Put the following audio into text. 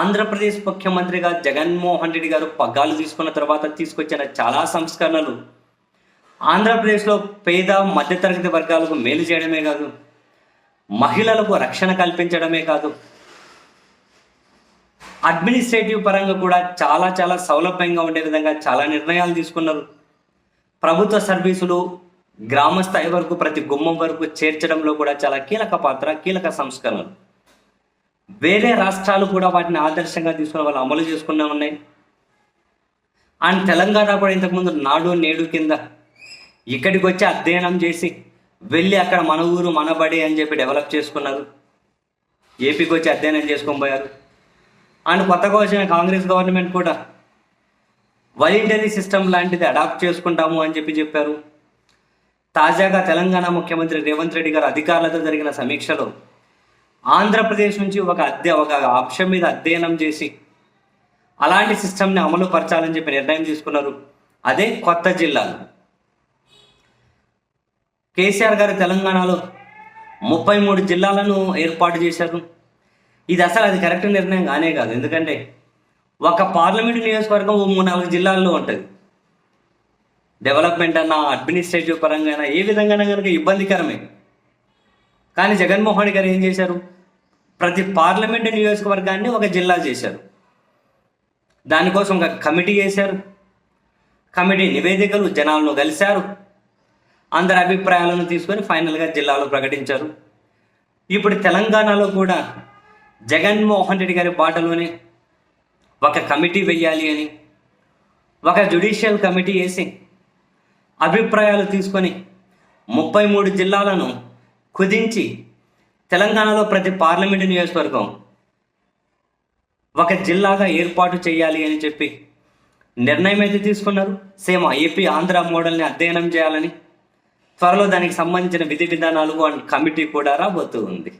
ఆంధ్రప్రదేశ్ ముఖ్యమంత్రిగా జగన్మోహన్ రెడ్డి గారు పగ్గాలు తీసుకున్న తర్వాత తీసుకొచ్చిన చాలా సంస్కరణలు. ఆంధ్రప్రదేశ్లో పేద మధ్యతరగతి వర్గాలకు మేలు చేయడమే కాదు మహిళలకు రక్షణ కల్పించడమే కాదు అడ్మినిస్ట్రేటివ్ పరంగా కూడా చాలా చాలా సౌలభ్యంగా ఉండే విధంగా చాలా నిర్ణయాలు తీసుకున్నారు. ప్రభుత్వ సర్వీసులు గ్రామ స్థాయి వరకు ప్రతి గుమ్మం వరకు చేర్చడంలో కూడా చాలా కీలక పాత్ర కీలక సంస్కరణలు. వేరే రాష్ట్రాలు కూడా వాటిని ఆదర్శంగా తీసుకుని వాళ్ళు అమలు చేసుకునే ఉన్నాయి. అండ్ తెలంగాణ కూడా ఇంతకుముందు నాడు నేడు కింద ఇక్కడికి వచ్చి అధ్యయనం చేసి వెళ్ళి అక్కడ మన ఊరు మనబడి అని చెప్పి డెవలప్ చేసుకున్నారు. ఏపీకి వచ్చి అధ్యయనం చేసుకొని పోయారు. అండ్ కొత్తగా వచ్చిన కాంగ్రెస్ గవర్నమెంట్ కూడా వాలంటరీ సిస్టమ్ లాంటిది అడాప్ట్ చేసుకుంటాము అని చెప్పి చెప్పారు. తాజాగా తెలంగాణ ముఖ్యమంత్రి రేవంత్ రెడ్డి గారు అధికారులతో జరిగిన సమీక్షలో ఆంధ్రప్రదేశ్ నుంచి ఒక అద్దె ఒక అంశం మీద అధ్యయనం చేసి అలాంటి సిస్టమ్ని అమలు పరచాలని చెప్పి నిర్ణయం తీసుకున్నారు. అదే కొత్త జిల్లాలు. కేసీఆర్ గారు తెలంగాణలో ముప్పై మూడు జిల్లాలను ఏర్పాటు చేశారు. ఇది అసలు అది కరెక్ట్ నిర్ణయం కానే కాదు. ఎందుకంటే ఒక పార్లమెంటు నియోజకవర్గం ఓ మూడు నాలుగు జిల్లాల్లో ఉంటుంది. డెవలప్మెంట్ అన్న అడ్మినిస్ట్రేటివ్ పరంగా అయినా ఏ విధంగా కనుక ఇబ్బందికరమే. కానీ జగన్మోహన్ రెడ్డి గారు ఏం చేశారు? ప్రతి పార్లమెంటు నియోజకవర్గాన్ని ఒక జిల్లా చేశారు. దానికోసం ఒక కమిటీ వేశారు. కమిటీ నివేదికలు జనాలను కలిశారు. అందరి అభిప్రాయాలను తీసుకొని ఫైనల్గా జిల్లాలో ప్రకటించారు. ఇప్పుడు తెలంగాణలో కూడా జగన్మోహన్ రెడ్డి గారి బాటలోనే ఒక కమిటీ వెయ్యాలి అని ఒక జ్యుడిషియల్ కమిటీ వేసి అభిప్రాయాలు తీసుకొని ముప్పై మూడు జిల్లాలను కుదించి తెలంగాణలో ప్రతి పార్లమెంటు నియోజకవర్గం ఒక జిల్లాగా ఏర్పాటు చేయాలి అని చెప్పి నిర్ణయం అయితే తీసుకున్నారు. సేమ ఏపీ ఆంధ్ర మోడల్ని అధ్యయనం చేయాలని. త్వరలో దానికి సంబంధించిన విధి విధానాలు అండ్ కమిటీ కూడా రాబోతూ ఉంది.